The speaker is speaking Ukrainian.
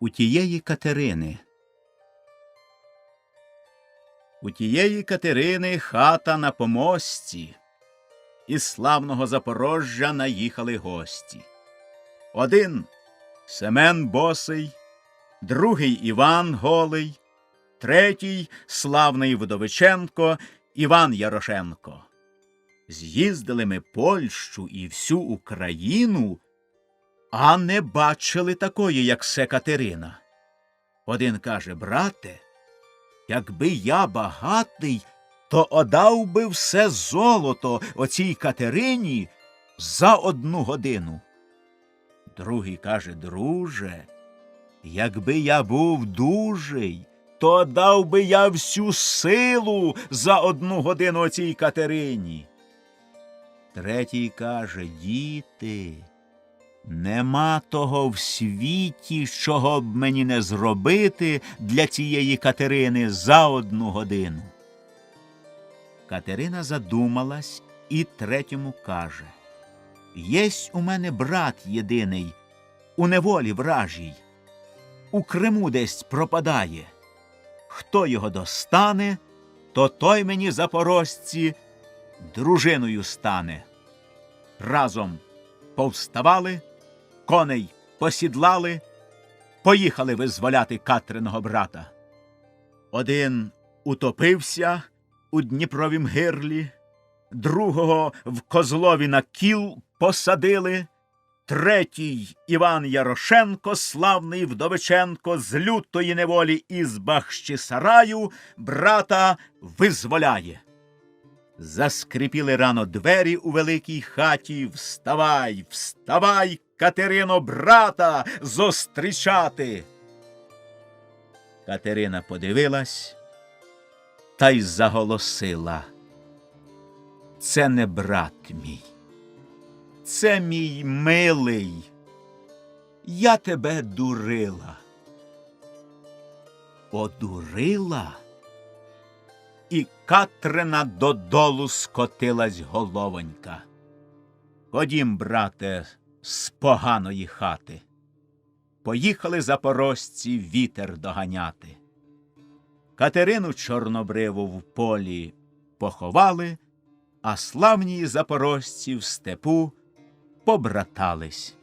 у тієї Катерини. У тієї Катерини хата на помості. Із славного Запорожжя наїхали гості. Один Семен Босий, другий Іван Голий, третій славний Вдовиченко Іван Ярошенко. З'їздили ми Польщу і всю Україну, а не бачили такої, як се Катерина. Один каже, брате, якби я багатий, то одав би все золото оцій Катерині за одну годину. Другий каже, друже, якби я був дужий, то дав би я всю силу за одну годину оцій Катерині. Третій каже, діти, нема того в світі, чого б мені не зробити для цієї Катерини за одну годину. Катерина задумалась і третьому каже Єсть у мене брат єдиний, у неволі вражій, у Криму десь пропадає. Хто його достане, то той мені запорожці дружиною стане. Разом повставали, коней посідлали, поїхали визволяти Катриного брата. Один утопився у Дніпровім гирлі, другого в Козлові на кіл посадили, третій Іван Ярошенко, славний Вдовиченко, з лютої неволі із Бахщисараю брата визволяє. Заскрипіли рано двері у великій хаті. Вставай, вставай, Катерино, брата, зустрічати. Катерина подивилась та й заголосила. Це не брат мій, це мій милий. Я тебе дурила. Одурила? І Катрина додолу скотилась головонька. Ходім, брате, з поганої хати. Поїхали запорожці вітер доганяти. Катерину чорнобриву в полі поховали, а славні запорожці в степу побратались.